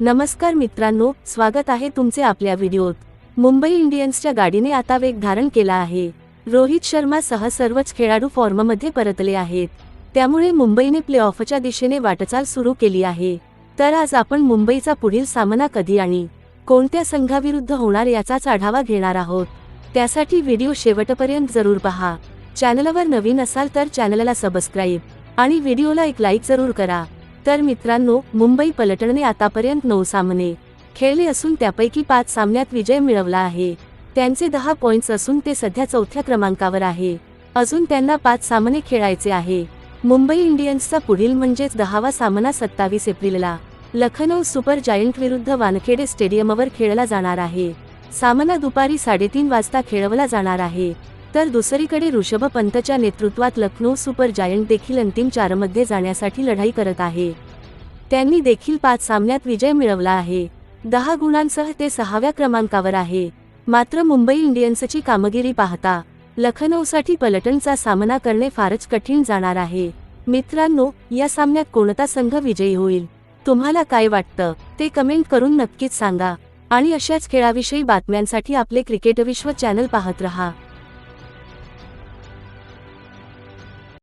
नमस्कार मित्रांनो स्वागत आहे तुमचे आपल्या व्हिडिओत. मुंबई इंडियन्सच्या गाडीने आता वेग धारण केला आहे. रोहित शर्मासह सर्वच खेळाडू फॉर्ममध्ये परतले आहेत. त्यामुळे मुंबईने प्लेऑफच्या दिशेने वाटचाल सुरू केली आहे. तर आज आपण मुंबईचा पुढील सामना कधी आणि कोणत्या संघाविरुद्ध होणार याचाच आढावा घेणार आहोत. त्यासाठी व्हिडिओ शेवटपर्यंत जरूर पहा. चॅनलवर नवीन असाल तर चॅनलला सबस्क्राईब आणि व्हिडिओला एक लाईक जरूर करा. तर मित्रांनो मुंबई पलटणने आतापर्यंत नऊ सामने खेळले असून त्यापैकी पाच सामन्यात विजय मिळवला आहे. त्यांचे दहा पॉइंट्स असून ते सध्या चौथ्या क्रमांकावर आहे. अजून त्यांना पाच सामने खेळायचे आहे. मुंबई इंडियन्सचा पुढील म्हणजेच दहावा सामना सत्तावीस एप्रिलला. लखनौ सुपर जायंट विरुद्ध वानखेडे स्टेडियमवर खेळला जाणार आहे. सामना दुपारी साडेतीन वाजता खेळवला जाणार आहे. तर दुसरीकडे ऋषभ पंतच्या नेतृत्वात लखनौ सुपर जायंट देखील अंतिम चारमध्ये जाण्यासाठी लढाई करत आहे. त्यांनी देखील पाच सामन्यात विजय मिळवला आहे. दहा गुणांसह ते सहाव्या क्रमांकावर आहे. मात्र मुंबई इंडियन्सची कामगिरी पाहता लखनौसाठी पलटणचा सामना करणे फारच कठीण जाणार आहे. मित्रांनो या सामन्यात कोणता संघ विजयी होईल? तुम्हाला काय वाटतं? ते कमेंट करून नक्कीच सांगा. आणि अशाच खेळाविषयी बातम्यांसाठी आपले क्रिकेट विश्व चॅनल पाहत रहा.